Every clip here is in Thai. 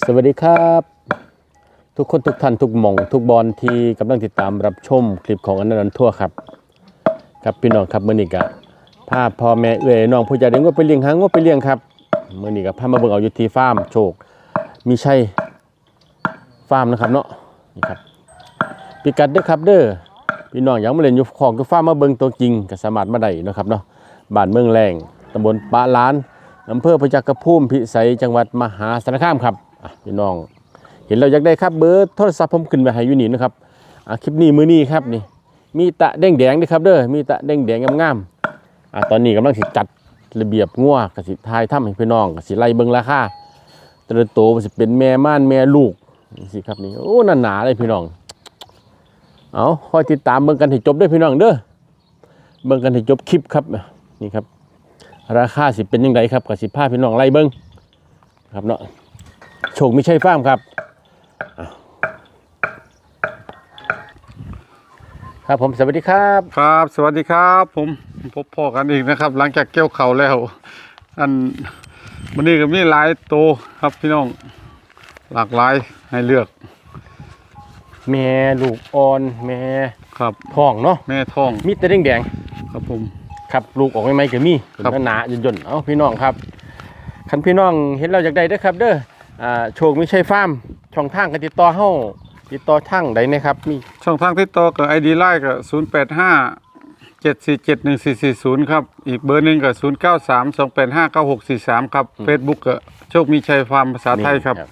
สวัสดีครับ ทุกคนทุกท่านทุกหม่อง ทุกบอลที่กำลังติดตามรับชมคลิปของอนันต์ทั่วครับ ครับพี่น้องครับมื้อนี้ก็พาพ่อแม่เอื้อยน้องผู้ใหญ่เด็กว่าไปเลี้ยงหางว่าไปเลี้ยงครับมื้อนี้ก็พามาเบิ่งเอาอยู่ที่ฟาร์มโชค มีชัยฟาร์มนะครับเนาะนี่ครับพิกัดเด้อครับเด้อพี่น้องอยากมาเล่นอยู่ของอยู่ฟาร์มมาเบิ่งตัวจริงก็สามารถมาได้นะครับเนาะบ้านเมืองแรงตำบลปะล้านอำเภอพระจักรภูมิพิสัยจังหวัดมหาสารคามครับ พี่น้อง เห็นเราอยากได้ครับเบอร์โทรศัพท์ผมขึ้นไปให้ยูนี่นะครับอะคลิปนี้มือนี้ครับนี่ มีตะแดงแดงๆด้วยครับเด้อมีตะแดงแดงงามๆอะตอนนี้กำลังสิจัดระเบียบงัวกสิทายถ้ำให้พี่น้องกสิไล่เบิ่งราคาแต่ละตัวมันสิเป็นแม่ม่านแม่ลูกสิครับนี่โอ้หนาหนาๆเลยพี่น้อง เอาคอยติดตามเบิ่งกันให้จบด้วยพี่น้องเด้อเบิ่งกันให้จบคลิปครับนี่ครับ ราคาสิเป็นยังไงครับกับสิผ้าพี่น้องไล่เบิ้งครับเนาะ โชคไม่ใช่ฟาร์มครับอะครับผมสวัสดีครับ ครับ สวัสดีครับ ผมพบพ่อกันอีกนะครับ หลังจากเกี่ยวเขาวแล้ว อันวันนี้ก็มีหลายโตวครับพี่น้องหลากหลายให้เลือก แม่ลูกอ่อนแม่ครับท้องเนาะแม่ท้องมีแต่แดงแดงครับผมๆครับลูกออกใหม่ๆก็มีครับเป็นหนาๆย่นๆเอาพี่น้องครับคันพี่น้องเห็นเราอยากได้เด้อครับ เด้อ อ่าโชคไม่ใช่ฟาร์มช่องทางการติดต่อเฮาติดต่อทางใดนะครับมีช่องทางที่ต่อกับไอดีไลน์ก็ศูนย์แปดห้าเจ็ดสี่เจ็ดหนึ่งสี่สี่ศูนย์ครับ อีกเบอร์หนึ่งก็ศูนย์เก้าสามสองแปดห้าเก้าหกสี่สามครับเฟซบุ๊กก็โชคมีชัยฟาร์มภาษาไทยครับนี่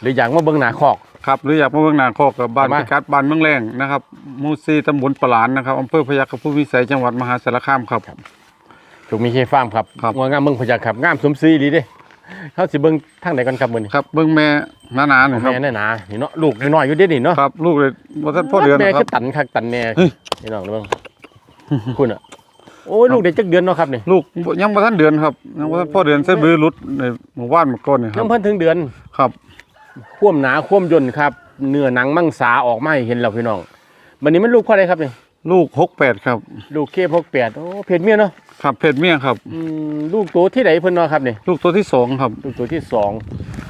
หรืออยากมาเบิ่งหน้าคอก ครับหรืออยากมาเบิ่งหนาคอกกับบ้านมา พิกัดบ้านเมืองแรงนะครับหมูซีตำบลปลานนะครับอำเภอพยัคฆภูมิวิสัยจังหวัดมหาสารคามครับถูกมีใช่ฟาร์มครับครับงามเมืองพะยัคฆ์ครับงามสมศรีดีเด้ เขาสิเบิ่งทางไหนกันครับมื้อนี้ครับเบิ่งแม่หนาๆหน่อยครับแม่แน่หนานี่เนาะลูกน้อยๆอยู่เด้นี่เนาะครับลูกเลยว่าท่านพ่อเดือนแม่นะคคืรับอตันคักตันแน่เฮ้ยนี่น้องเบิ่งคุณอะโอ้ยลูกเด็กจักเดือนเนาะครับนี่ลูกยังบ่ท่านเดือนครับยังบ่ท่านพ่อเดือนเส้นบือรุดในหมู่บ้านเมื่อก่อนนี่คยัรับงเพิ่นถึงเดือนครับความหนาความย่นครับเนื้อหนังมังสาออกมาให้เห็นแล้วพี่น้องวันนี้มันลูกพ่อใดครับนี่ ลูกหกแปดครับ ลูกเคพกแปดโอ้เพศเมียเนาะครับเพศเมียครับ อืมลูกตัวที่ไหนเพิ่นเนาะครับนี่ลูกตัวที่สองครับ ลูกตัวที่สอง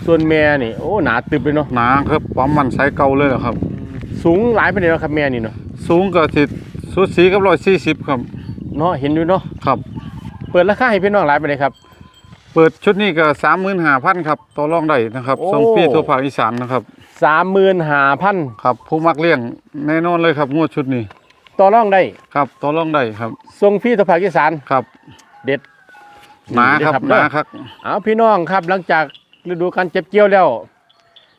ส่วนแม่นี่โอ้หนาตึบเลยเนาะหนาครับความมันไซส์เก่าเลยเหรอครับ สูงหลายปานใดเนาะครับแม่นี่เนาะสูงก็สิสุดสีกับร้อยสี่สิบครับ เนาะเห็นอยู่เนาะครับ เปิดราคาให้พี่น้องหลายไปเลยครับ เปิดชุดนี้ก็สามหมื่นห้าพันครับต่อรองได้นะครับโอ้ ส่งฟรีทั่วภาคอีสานนะครับ สามหมื่นห้าพันครับผู้มักเลี้ยงแน่นอนเลยครับงวดชุดนี้ ต่อรองได้ครับต่อรองได้ครับทรงฟรีต่อภาคอีสานครับ เด็ดหนาครับหเด้นาอครับเอาพี่น้องครับหลังจากฤดูการเจ็บเกี่ยวแล้ว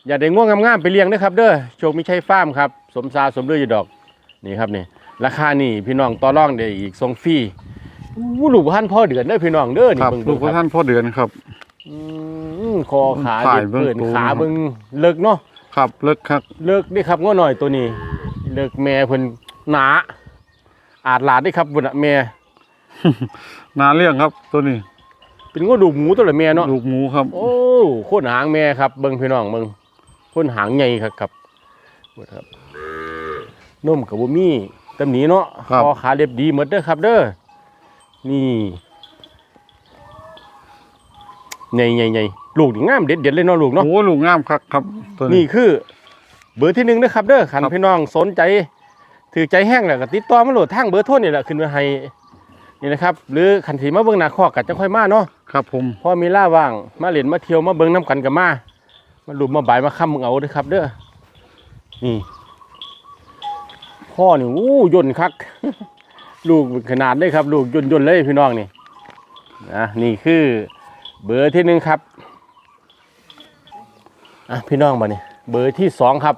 อย่าได้ง่วงงามๆไปเลี้ยงนะครับ เด้อโชคมิชัยฟาร์มครับสมซาสมเลืออยู่ดอกนี่ครับนี่ราคานี่พี่น้องต่อรองได้อีกทรงฟรีอู้ลูกพันพ่อเดือนเด้อพี่น้องเด้อนี่ครับเบิ่งลูกพระคท่ารับนพ่อเดือนครับอืมคอขาถ่าเด็ยดเบิ่งเปิดตูขานะครับเบิ่งเลิกเนาะครับเลิกครับ เลิกนี่ครับง้อหน่อยตัวนี้ เลิกแม่เพิ่น หนา อาจหลาดได้ครับบุญอะแม่ นาเลี้ยงครับตัวนี้ เป็นง้อดูกหมูตัวละแม่เนาะ ลูกหมูครับ โอ้โคตรหางแม่ครับเบิ่งพี่น้องเบิ่งโคนหางใหญ่ครับครับเบิ่งครับนมกับบ่มีตำหนิเนาะครับ คอขาเรียบดีหมดเด้อครับเด้อนี่ใหญ่ใหญ่ใหญ่ลูกนี่งามเด็ดเด็ดเลยเนาะลูกเนาะ โอ้ลูกงามครับครับตัวนี่นี้คือเบอร์ที่หนึ่งนะครับเด้อขันครับ พี่น้องสนใจ ถือใจแห้งแล้วก็ติดต่อมาโหลดทางเบอร์โทรนี่แหละขึ้นมาให้นี่นะครับ หรือขันสีมาเบิ่งหน้าคอกก็จะค่อยมาเนาะครับผมพอมีล่าว่างมาเล่นมาเที่ยวมาเบิ่งน้ำกันกับมามาลุมมาบ่ายมาค่ำมึงเอาเด้อครับ เด้อนี่พ่อนี่อู้ย่นคัก ลูกขนาดเลยครับ ลูกย่นย่นๆเลยพี่น้องนี่นะนี่คือเบอร์ที่หนึ่งครับอะพี่น้องมาเนี่ยเบอร์ที่สองครับ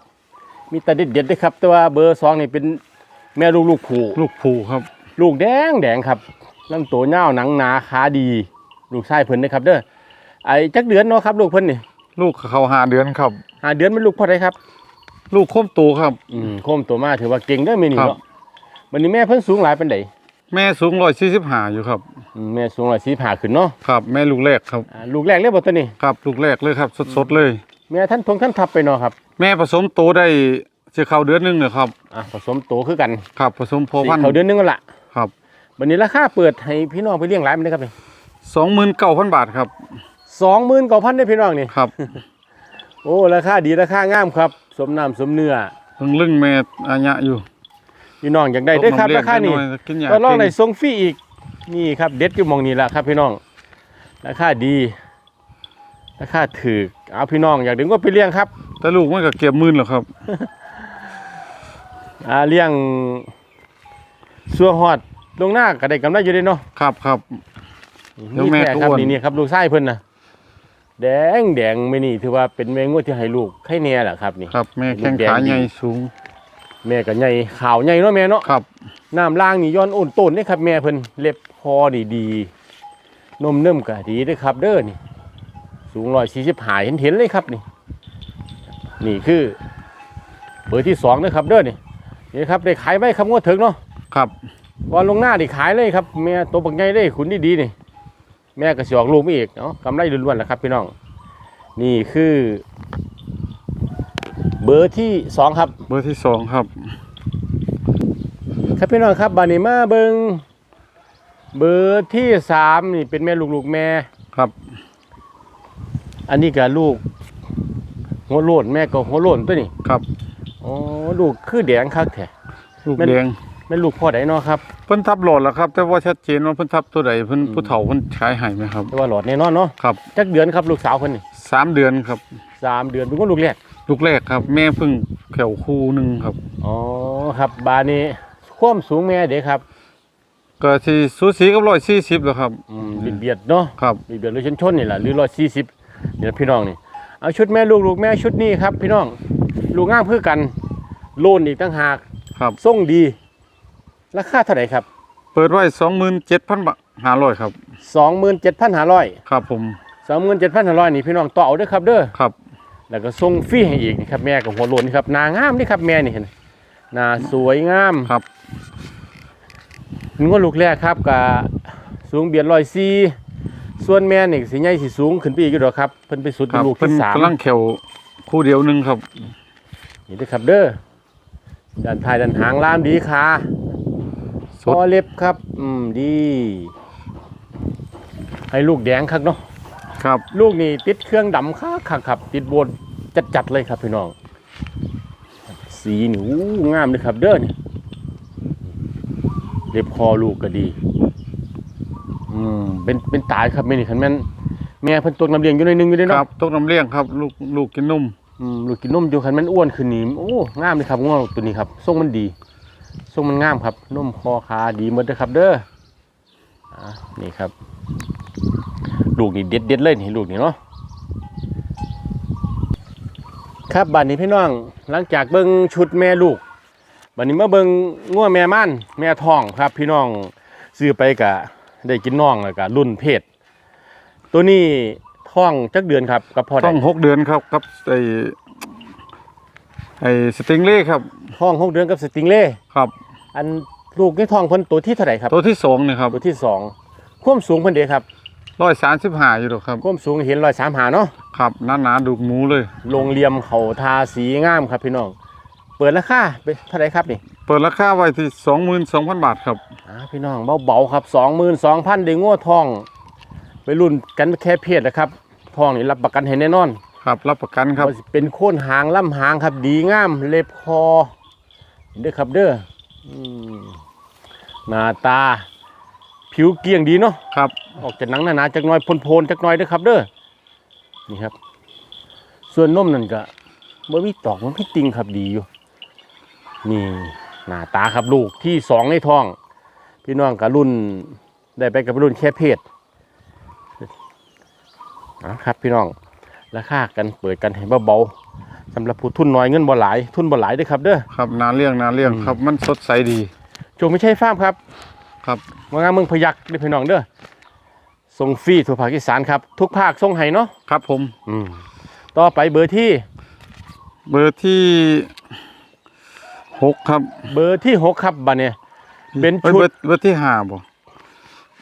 มีแต่เด็ดเด็ดๆเลยครับ แต่ว่าเบอร์สองนี่เป็น แม่ลูกลูกผูลูกผูครับ ลูกแดงแดงครับลำตัวเน่าวหนังหนาขาดี ลูกชายเพิ่นนะครับเด้อไอ้จักเดือนเนาะครับ ลูกเพิ่นนี่ลูกเขาหาเดือนครับหาเดือนเป็นลูกพ่อไดครับ ลูกคมโตครับ อืมโคมตัวมาถือว่าเก่งเด้อแม่นี่ครับเนาะวันนี้แม่เพิ่นสูงหลายปานใดแม่สูงร้อยสี่สิบห้าอยู่ครับอืมแม่สูงร้อยสี่าขึ้นเนาะครับ แม่ลูกแรกครับอ่าลูกแรกเลยบ่ตัวนี้ครับ ลูกแรกเลยครับ สดๆเลย แม่ท่านทงท่านทับไปเนาะครับ แม่ผสมโตได้ เสียเขาเดือนหนึงเนี่ยครับอะผสมโตคือกันครับผสมพอพันสี่เขาเดือนหนึงกันละครับวันนี้ราคาเปิดให้พี่น้องไปเลี้ยงหลายมันได้ครับนี่สองหมื่นเก้าพันบาทครับสองหมื่นกว่าพันได้อพี่น้องนี่ครับโอ้ราคาดีราคางามครับ สมน้ำสมเนื้อเพิ่งลึงแม่อาญะอยู่พี่น้องอยากได้เด้อครับตกราคานี้ำเลี้ยงไปหอยกินยาก็ลองในเก่งทรงฟรีอีกนี่ครับเด็ดอยู่หมองนี้ละครับพี่น้องราคาดีราคาถูกเอาพี่น้องอยากดึงว่าไปเลี้ยงครับ แต่ลูกมันก็เก็บหมื่นหรอกครับ อ่าเลี้ยงสัวฮอดลงหน้าก็ได้กำไรอยู่เด้เนาะครับครับ เดี๋ยวนี่แม่แท้ก็ครับอ้วน นี่นี่ครับลูกไส้เพิ่นนะแดงแดงไม่นี่ถือว่าเป็นแมงวดที่ให้ลูกให้แน่แหละครับนี่ ครับ แม่ลูกแข้งแดงขาดีใหญ่สูงแม่ก็ใหญ่ขาวใหญ่เนาะแม่เนาะครับ น้ำล่างนี่ย้อนโอนต้นนี่ครับแม่เพิ่นเล็บคอนี่ดีนมเนิ่มก็ดีเด้วยครับ เด้อนี่ สูงร้อยสี่สิบหายเห็นเห็นเลยครับนี่ นี่คือ เบอร์ที่สองนะครับเด้อนี่ นี่ครับได้ขายไว้ครับงวดถึงเนาะครับก่อนลงหน้าได้ขายเลยครับแม่ตัวบักใหญ่เลยขุนดีๆนี่แม่ก็สิออกลูกมาอีกเนาะกำไรล้วนๆแหละครับพี่น้อง นี่คือ เบอร์ที่สองครับ เบอร์ที่สองครับ ครับพี่น้องครับบานิมาเบิงเบอร์ที่สามนี่เป็นแม่ลูกๆแม่ครับ อันนี้ก็ลูกหัวโลนแม่ก็หัวโลนตัวนี้ครับ อ๋อลูกคือแดงคักแท้ลูกแม่นแดงแม่ลูกพ่อใดเนาะครับเพิ่นทับโหลดแล้วครับ แต่ว่าชัดเจนว่าเพิ่นทับตัวใดเพิ่นอืมผู้เฒ่าเพิ่นขายให้ไหมครับแต่ว่าหลอดแน่นอนเนาะครับจักเดือนครับลูกสาวคนนี้สามเดือนครับสามเดือนเป็นว่าลูกแรกลูกแรกครับ แม่เพิ่งแขวคู่หนึ่งครับอ๋อครับบานี้ความสูงแม่เด็กครับก็ที่สูสีกับร้อยสี่สิบแล้วครับอืมเบียดๆเนาะครับเบียดๆหรือชนชนๆนี่แหละหรือร้อยสี่สิบนี่ล่ะพี่น้องนี่เอาชุดแม่ลูกลูกแม่ชุดนี้ครับพี่น้อง ลูกง่ามเพื่อกัน โลนอีกตั้งหากครับ ส่งดี ราคาเท่าไหร่ครับ เปิดไว้สองหมื่นเจ็ดพันบาทห้าร้อยครับสองหมื่นเจ็ดพันห้าร้อยครับผมสองหมื่นเจ็ดพันห้าร้อยนี่พี่น้องต่อเอาเด้อครับเด้อครับ แล้วก็ส่งฟรีให้อีกนี่ครับแม่กับหัวโลนนี่ครับหนางามนี่ครับแม่นี่เห็นหนาสวยงามครับงวดลูกแรกครับกับสูงเบียดร้อยสี่ส่วนแม่นี่สีใหญ่สีสูงขึ้นไปอีกอยู่ดอกครับเพิ่นไปสุดครัเป็นลูกเพิ่นที่สามกำลังแขวคู่เดียวหนึ่งครับ นี่เด้อครับเด้อด้านท้ายด้านหางล่ามดีค่ะสุคดอเล็บครับ อืมดี ให้ลูกแดงครับเนาะครับ ลูกนี่ติดเครื่องดำคักคักครับ ติดโบนจัดๆเลยครับพี่น้อง สีนี่อู้งามเลยครับ เด้อนี่เล็บคอลูกก็ดี อืมเป็นเป็นตายครับแม่นี่คันแม่นแม่เพิ่นตกน้ำเลี้ยงอยู่ในอยหนึงอยู่เลยคเนาะรับต้นน้ำเลี้ยงครับ ลูกลูกกินนม อืมลูกกินนมอยู่คันม่นอ้วนขึ้นนี่โอ้งามเลยครับง้อตัวนี้ครับทรงมันดีทรงมันงามครับนมคอขาดีหมดเลยครับเด้ออะนี่ครับ ลูกนี่เด็ดเด็ดเลยนี่ลูกนี่เนาะครับบัดนี้พี่น้องหลังจากเบิ่งชุดแม่ลูกบัดนี้มาเบิ่งงัวแม่ม่านแม่ท้องครับ พี่น้องซื้อไปกะได้กินน้องแล้วก็รุ่นเพศตัวนี้ ท้องจักเดือนครับกับพ่อต้ได้องหกเดือนครับกับไอไอสติงเล่ครับท้องหกเดือนกับสติงเล่ครับ อันลูกในท้องเพิ่นตัวที่เท่าไหร่ครับตัวที่สองนี่ครับตัวที่สองความสูงเพิ่นเด้ครับร้อยสามสิบห้าอยู่หรอกครับความสูงเห็นรอยสามหาเนาะครับหนาหนาๆดูกหมูเลยโรงเรียมเขาทาสีงามครับพี่น้อง เปิดราคาเป็นเท่าไหร่ครับนี่ เปิดราคาไว้ที่สองหมื่นสองพันบาทครับ อ่าพี่น้องเบาๆครับ 22,000ได้งัวทอง ไปรุ่นกันแค่เพศนะครับ ทองนี่รับประกันให้แน่นอนครับรับประกันครับว่าสิเป็นโค่นหางล่ำหางครับ ดีงาม เล็บคอเด้อครับเด้ออืมหน้าตา ผิวเกลี่ยงดีเนาะ ครับออกจากหนังหนาๆจักหน้อยพนๆจักหน้อยเด้อครับเด้อนี่ครับ ส่วนนมนั่นก็บ่มีตอกมันพี่ติงครับดีอยู่ นี่หน้าตาครับลูกที่สองในท้อง พี่น้องกับรุ่นได้ไปกับรุ่นแค่เพศ นะครับพี่น้องราคากันเปิดกันให้เบาๆสำหรับผู้ทุนน้อยเงินบ่หลายทุนบ่หลายเด้อครับเด้อครับนาเลี้ยงนาเลี้ยงอืมครับมันสดใสดีจงไม่ใช่ฟาร์มครับ ครับมางานเมืองพยักเด้อพี่น้องเด้อส่งฟรีทั่วภาคอีสานครับ ทุกภาคส่งให้เนาะครับผมอืมต่อไปเบอร์ที่ เบอร์ที่หกครับ เบอร์ที่หกครับบัดเนี่ยเป็นอ้ยชุดเบอร์เบอร์ที่ห้าบ่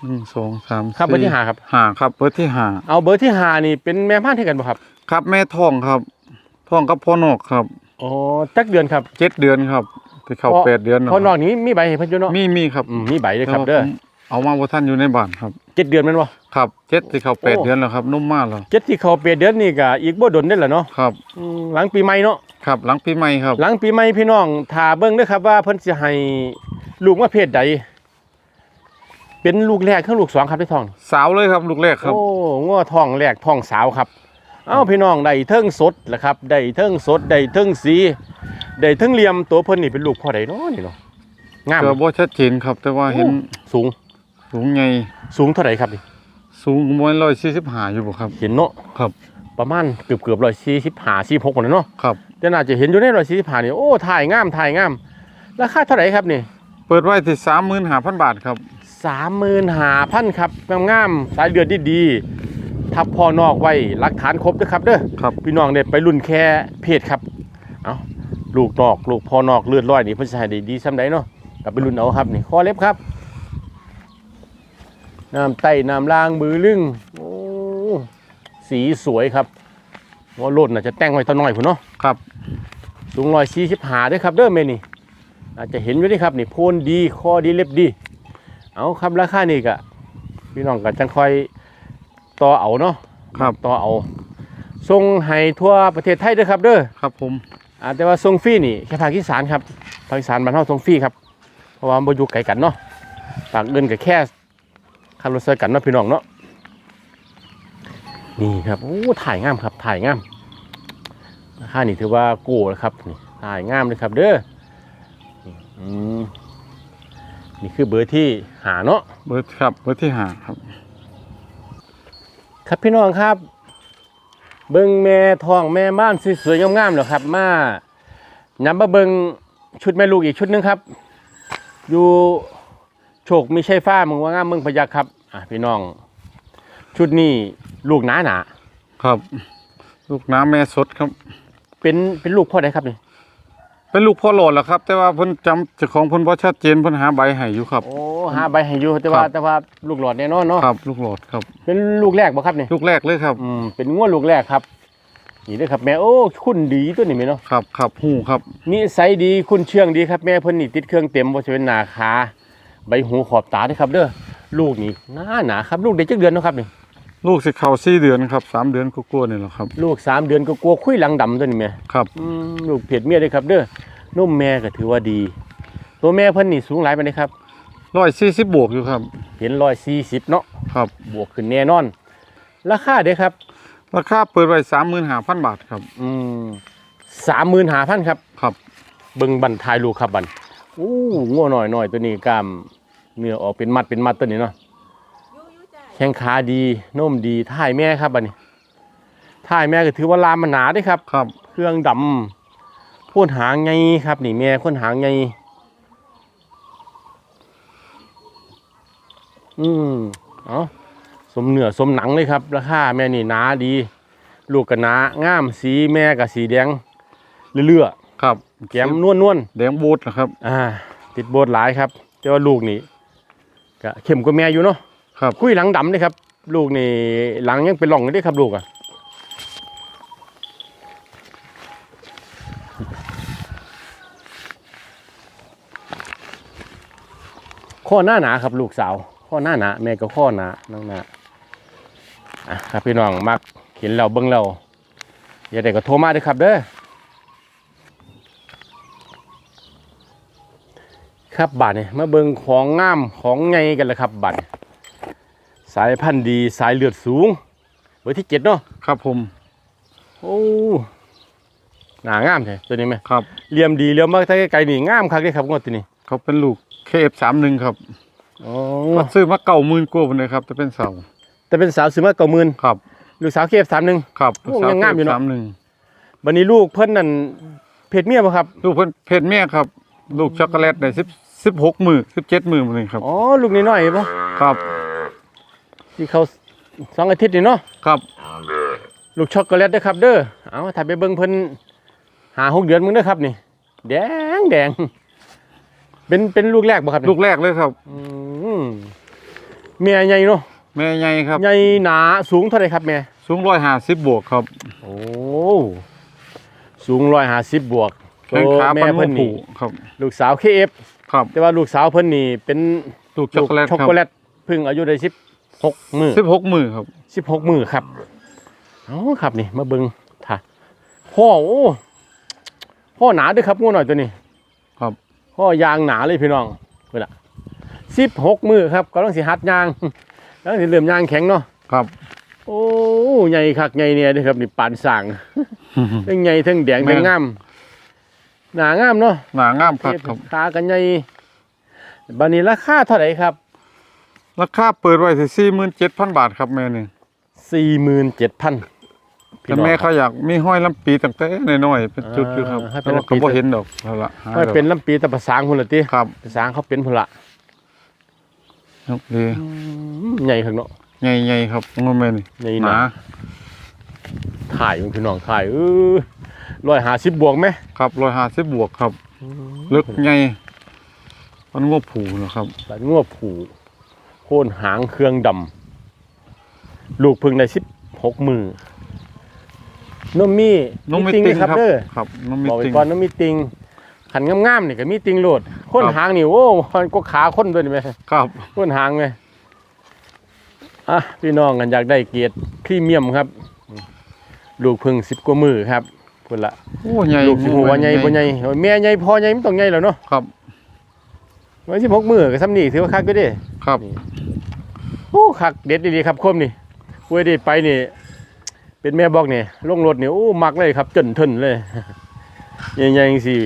หนึ่งสองสามครับเบอร์ที่ห้าครับห้าครับเบอร์ที่ห้าเอาเบอร์ที่ห้านี่เป็นแม่พันธุ์ให้กันบ่ครับ ครับแม่ท้องครับท้องกับพ่อนอกครับอ๋อจักเดือนครับเจ็ดเดือนครับที่เข้าพ่อแปดเดือนนะพ่อนอกนี้มีใบให้เพิ่นอยู่เนาะมีมีครับอืมมีใบเลยครับเด้อแต่ว่าผมเอามาว่าท่านอยู่ในบ้านครับเจ็ดเดือนแมันบ่ครับเจ็ดที่เขาแปดโอ้เดือนแล้วครับนุ่มมากแล้วเจ็ดที่เขาเปดเดือนนี่ก็อีกบ่ดนได้แหละเนาะครับอืมหลังปีใหม่เนาะครับหลังปีใหม่ครับ หลังปีใหม่พี่น้องถ้าเบิ่งเด้อครับว่าเพิ่นสิให้ลูกมาเพศใด เป็นลูกแรกคือลูกสองครับที่ท้อง สาวเลยครับลูกแรกครับ โอ้ง้อท้องแรกท้องสาวครับ เอ้าพี่น้องได้เทิงสดแหละครับได้เทิงสดได้เทิงสีได้เทิงเหลี่ยมตัวเพิ่นนี่เป็นลูกพ่อใดเนาะนี่เนาะงาม ก็บ่ชัดเจนครับ แต่ว่าเห็นสูง สูงใหญ่สูงเท่าไหร่ครับนี่สูงมวยร้อยสี่สิบห้าอยู่บ่ครับ เห็นเนาะครับ ประมาณเกือบเกือบร้อยสี่สิบห้าสี่หกคนเนาะครับแต่น่าจะเห็นอยู่ในร้อยสี่สิบห้านี่โอ้ถ่ายงามถ่ายงามราคาเท่าไหร่ครับนี่ เปิดไว้ที่สามหมื่นห้าพันบาทครับ สามหมื่นห้าพันครับงามๆสายเลือดดีๆทับพ่อนอกไว้หลักฐานครบเด้อครับเด้อครับ พี่น้องเนี่ยไปรุ่นแค่เพศครับเอาลูกนอกลูกพ่อนอกเลือดร้อยนี่เพิ่นสิให้ได้ดีซ้ำใดเนาะกลับไปรุ่นเอาครับนี่ข้อเล็บครับน้ำไต้น้ำล่างมือลึงโอ้สีสวยครับว่าโลดน่ะจะแต่งไว้เท่าน้อยพุ่นเนาะครับสูงร้อยสี่สิบหาด้วยครับเด้อเมนี่อาจจะเห็นอยู่นี่ครับนี่โพนดีคอดีเล็บดี เอาครับราคานี่กะพี่น้องก็จังคอยต่อเอาเนาะครับต่อเอาส่งให้ทั่วประเทศไทยเด้อครับเด้อครับผมอ่าแต่ว่าส่งฟรีนี่แค่ภาคอีสานครับภาคอีสานบ้านเฮาส่งฟรีครับเพราะว่ามันบ่อยู่ไกลกันเนาะฝากเงินก็แค่ค่ารถเซอกันเนาะพี่น้องเนาะนี่ครับโอ้ถ่ายงามครับถ่ายงามราคานี่ถือว่าโก้แล้วครับนี่ถ่ายงามเลยครับเด้อนี่อืม นี่คือเบอร์ที่หาเนาะเบอร์ครับเบอร์ที่ห้าครับ ครับพี่น้องครับ เบิงแม่ทองแม่ม่านสวยๆงามๆเหรอครับ มานำมาเบิงชุดแม่ลูกอีกชุดหนึงครับ อยู่โชคมีใช่ฟ้ามึงว่างามเมืองพยัคฆ์ครับอะพี่น้อง ชุดนี้ลูกหนาหนาครับ ลูกน้ำแม่สดครับๆเป็นเป็นลูกพ่อใดครับนี่ เป็นลูกพ่อโหลดแหละครับ แต่ว่าเพิ่นจำเจ้าของเพิ่นบ่ชัดเจนเพิ่นหาใบให้อยู่ครับ โอ้หาใบให้อยู่แต่ว่าครับ แต่ว่าลูกหลอดแน่นอนเนาะครับ ลูกโหลดครับ เป็นลูกแรกบ่ครับนี่ลูกแรกเลยครับ อืมเป็นง้วลูกแรกครับนี่เด้อครับแม่โอ้คุณดีตัวนี้แม่เนาะครับครับหูครับ นิสัยดีคุณเชื่องดีครับแม่เพิ่นนี่ติดเครื่องเต็มบ่จะเป็นหน้าขาใบหูขอบตาเด้อครับเด้อลูกนี่หน้าหนาครับลูกเด็กจักเดือนเนาะครับนี่ลูกสิเข้าสี่เดือนครับสามเดือนกลัวาๆนี่แหละครับ ลูกสามเดือนก็กลัวคุยหลังดำตัวนี้แม่ ครับ อืมลูกเพจเมียเด้อครับเด้อ นมแม่ก็ถือว่าดี ตัวแม่เพิ่นนี่สูงหลายปานใดครับ ร้อยสี่สิบบวกอยู่ครับ เห็น140เนาะครับ บวกขึ้นแน่นอน ราคาเด้อครับ ราคาเปิดไว้สามหมื่นห้าพันบาทครับ อืม35,000ครับครับ เบิ่งบันทายลูกครับบันอู้งัวหน่อยหน่อยตัวนี้กล้ามเนื้อออกเป็นมัดเป็นมัดตัวนี้เนาะแข้งขาดีนมดีท่ายแม่ครับบันนี้ท่ายแม่ก็ถือว่าลามมันหนาเด้ครับ ครับ เครื่องดำ พ่นหางไงครับ นี่แม่พ่นหางไงอืมเอาสมเนื้อสมหนังเลยครับ ราคาแม่นี่หนาดี ลูกก็หนางามสีแม่กับสีแดงเลื่อๆครับแก้มนวลนวลแดงบูดนะครับ ๆอ่า ติดโบดหลายครับ แต่ว่าลูกนี่ก็เข้มกว่าแม่อยู่เนาะครับ คุยหลังดำเลยครับ ลูกนี่หลังยังเป็นหล่องอยู่เด้ครับ ลูกอะ ข้อหน้าหนาครับลูกสาว ข้อหน้าหนาแม่ก็ข้อหนาน้องหนาอะครับพี่น้องมักเห็นเราเบิ้งเราอย่าได้ก็โทรมาเด้อครับเด้อครับบัตรเนี่ยมาเบิงของงามของไงกันเลยครับบัตรสายพันธุ์ดีสายเลือดสูงเบอร์ที่เจ็ดเนาะครับผมโอ้หนางามใช่ตัวนี้ไหมครับเหลี่ยมดีเหลี่ยมมากถ้าไกลๆนี่งามคักเลยครับงวดตัวนี้เขาเป็นลูก เคฟสามหนึ่งครับอ๋อซื้อมาเก่าหมื่นกว่าพุ่นเลยครับแต่เป็นเสาแต่เป็นสาวซื้อมาเก่าหมื่นครับ ลูกสาวเคฟสามหนึ่ง ครับโอ้ยังงามอยู่เนอะ สามหนึ่งวันนี้ลูกเพิ่นนั่นเพศเมียป่ะครับลูกเพิ่นเพศเมียครับ ลูกช็อกโกแลตในสิบสิบหกมือสิบเจ็ดมือเลยครับ อ๋อลูกน้อยๆป่ะครับ ที่เขาสองอาทิตย์นี่เนาะครับลูกช็อกโกแลตเด้อครับเด้อเอาถ้าไปเบิ่งเพิ่นหาหกเดือนมึงเด้อครับนี่ แดงแดง เป็นเป็นลูกแรกบ่ครับนี่ลูกแรกเลยครับอืมแม่ใหญ่เนาะแม่ใหญ่ครับใหญ่หนาสูงเท่าไหร่ครับแม่สูงร้อยห้าสิบบวกครับ โอ้สูงร้อยห้าสิบบวกแข้งขาแม่ปันหัเพิ่วนผูนี่ครับ ลูกสาวเคเอฟครับ แต่ว่าลูกสาวเพิ่นนี่เป็นลูกช็อกโกแลตช็อกครับโกแลตเพึ่งอายุได้สิบหกมือสิบหกมือครับสิบหกมือครับเอ๋อครับนี่มาเบิงถ่าพ่อโอ้พ่อหนาเด้วยครับงูหน่อยตัวนี้ ครับ พ่อยางหนาเลยพี่น้องเพื่อนละสิบหกมือครับกำลังสิหัดยางกำลังสิเริ่มยางแข็งเนาะครับ โอ้ใหญ่คักใหญ่เนี่ยเด้อครับนี่ปานสั่งทั้งใหญ่ทั้งแดงแม่ทั้งนงามหนางามเนาะหนางามครับครับขากันใหญ่บัดนี้ราคาเท่าไหร่ครับ ราคาเปิดไว้ที่สี่หมื่นเจ็ดพันบาทครับแม่นี่สี่หมื่นเจ็ดพัน แต่แม่เขาอยากมีห้อยลำปีตั้งแต่น้อยๆเป็นจุดอยู่ครับอ่าให้เป็แต่นว่าลำปีก็บ่เห็นดอกเอาละหาก็ดอกเป็นลำปีแตะภาษางพุ่นละติครับภาษางเขาเป็นพุ่นละยกดีใหญ่ข้างเนาะ ใหญ่ๆครับงอแม่นี่ใหญ่หหนา นาถ่ายมันพี่น้องถ่ายเออร้อยหาสิบบวกไหมครับร้อยห้าสิบบวกครับ ลึกใหญ่มันงบผูนะครับบัดงวบผูโค่นหางเครื่องดำลูกพึ่งในสิบหกมือ นมมี่น้องมีติงติงนะครับครับเด้อครับน้องมีบอกไว้ติง ก่อนนมมีติงขันงามๆนี่ก็มีติงโหลดโค่นครับ หางนี่โอ้มันก็ขาคนด้วยนี่ไหมครับโค่นหางไหมอะพี่น้องกันอยากได้เกียรติพรีเมียมครับ ลูกพึ่งสิบกว่ามือครับพุ่นละโอ้ใหญ่ลูกสิหัวใหญ่บ่ใหญ่แม่ใหญ่พอใหญ่มันต้องใหญ่แล้วเนาะครับไว้สิบหกมือก็ซ้ำนี่ถือว่าคักก็ได้ ครับ โอ้คักเด็ดดีๆครับคมนี่เว้ยได้ไปนี่ เป็นแม่บอกเนี่ยลงรถนี่ยโอ้มักเลยครับจนทนเลยใหญ่ๆจังซี่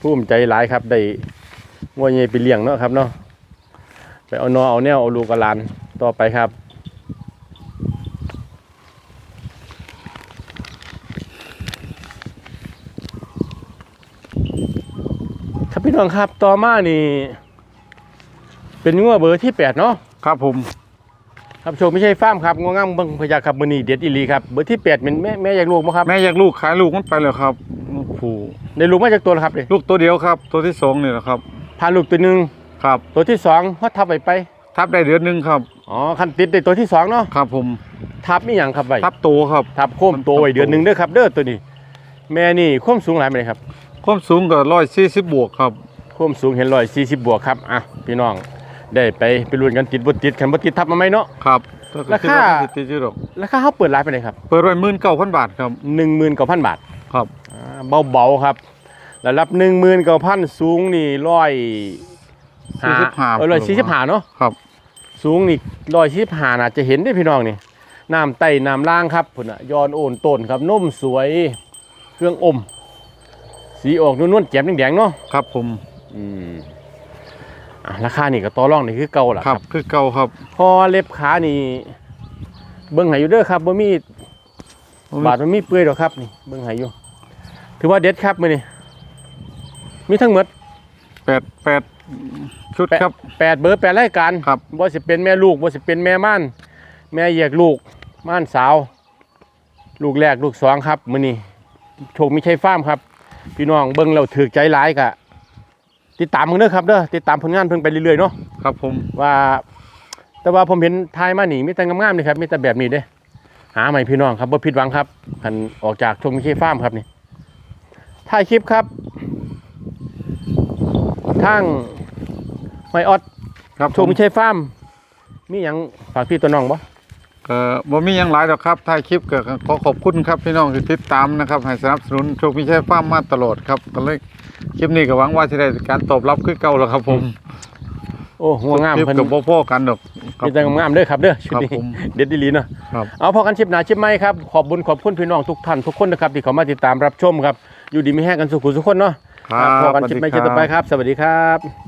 ภูมิใจหลายครับได้งัวใหญ่ไปเลี้ยงเนาะครับเนาะไปเอานอเอาแนวเอาลูกเอาหลานต่อไปครับครับพี่น้องครับต่อมานี่ เป็นงัวเบอร์ที่แปดเนาะครับผม ครับโชคไม่ใช่ฟาร์มครับงวงามเบิ่งพยาครับมือนี้เด็ดอีหลีครับเบอร์ที่แปดเป็นแม่แม่อยากลูกมั้ครับแม่อยากลูกขายลูกมันไปแล้วครับลูกผูได้ลูกมาจากตัวแล้วครับเลยลูกตัวเดียวครับ ตัวที่สองนี่แหละครับพาลูกตัวหนึ่งครับ ตัวที่สองเขาทับไปไป ทับได้เดือนหนึงครับอ๋อคันติดได้ตัวที่สองเนาะครับผมทับมีอย่างครับไว้ทับโตครับทับโค้มตัวไว้เดือนหนึ่งเด้อครับเด้อตัวนี้ แม่นี่โค้มสูงหลายไหมครับความสูงก็ร้อยสี่สิบบวกครับโค้มสูงเห็นร้อยสี่สิบบวกครับอะพี่น้อง ได้ไปไปลุ้นกันติดบ่ติดคันบ่ติดทับมาไหมเนาะ ครับราคาดว่ติดอยู่ดอกราคาเขาเปิดร้านไปเลยครับเปิดไว้หมื่นเก้าพันบาทครับหนึ่งหมื่นเก้าพันบาทครับอ่าเบาๆครับแล้วรับหนึ่งหมื่นเก้าพันสูงนี่ร้อยสี่สิบห้าเออร้อยสี่สิบห้าเนาะครับ สูงนี่ร้อยสี่สิบห้าน่าจะเห็นได้พี่น้องนี่น้ำไต่น้ำล่างครับพุ่นน่ะยอนโอนต้นครับนุ่มสวยเครื่องอม สีออกนวลๆแจ่มแดงๆเนาะครับผม อืม อะราคานี่ก็ต่อรองนี่คือเก่าล่ะครับคือเก่าครับพอเล็บขานี่เบิ่งให้อยู่เด้อครับบ่มีบาดมันมีเปื่อยดอกครับนี่เบิ่งให้อยู่ ถือว่าเด็ดครับมื้อนี้มีทั้งหมดแปดแปดชุดแปดครับ แปดเบอร์แปดรายการครับ บ่สิเป็นแม่ลูกบ่สิเป็นแม่ม่าน แม่แยกลูกม่านสาว ลูกแรกลูกสองครับมื้อนี้โชคมีชัยฟาร์มครับ พี่น้องเบิ่งแล้วถูกใจหลายกะ ติดตามเพิ่นเด้อครับเด้อติดตามผลงานเพิ่นไปเรื่อยๆเนาะครับผมว่า แต่ว่าผมเห็นทายมานี่มีแต่งามๆนี่ครับมีแต่แบบนี้เด้หาใหม่พี่น้องครับบ่ผิดหวังครับคันออกจากโชคมีชัยฟาร์มครับนี่ถ่ายคลิปครับทางไม่ออดครับโชคมิชัยฟาร์มมีหยังฝากพี่ตัวน้องบ่ก็บ่มีหยังหลายดอกครับท้ายคลิปก็ขอขอบคุณครับพี่น้องที่ติดตามนะครับให้สนับสนุนโชคมิชัยฟาร์มมาตลอดครับก็เลย คลิปนี้ก็หวังว่าจะได้การตอบรับคือเก่าแล้วครับผมโอ้หัวงามคลิปเพิ่นกับบ่พอกันดอกครับ มีแต่งามๆเด้อครับเด้อชุดนี้ครับผมเด็ดดีหลีเนาะครับ เอาพอกันชิปหน้าชิปใหม่ครับขอบบุญขอบคุณพี่น้องทุกท่านทุกคนนะครับที่เข้ามาติดตามรับชมครับ อยู่ดีมีแห้งกันสุขุสุขคนเนาะครับพอกันชิปใหม่สวัสดีชิปต่อไปครับครับ สวัสดีครับ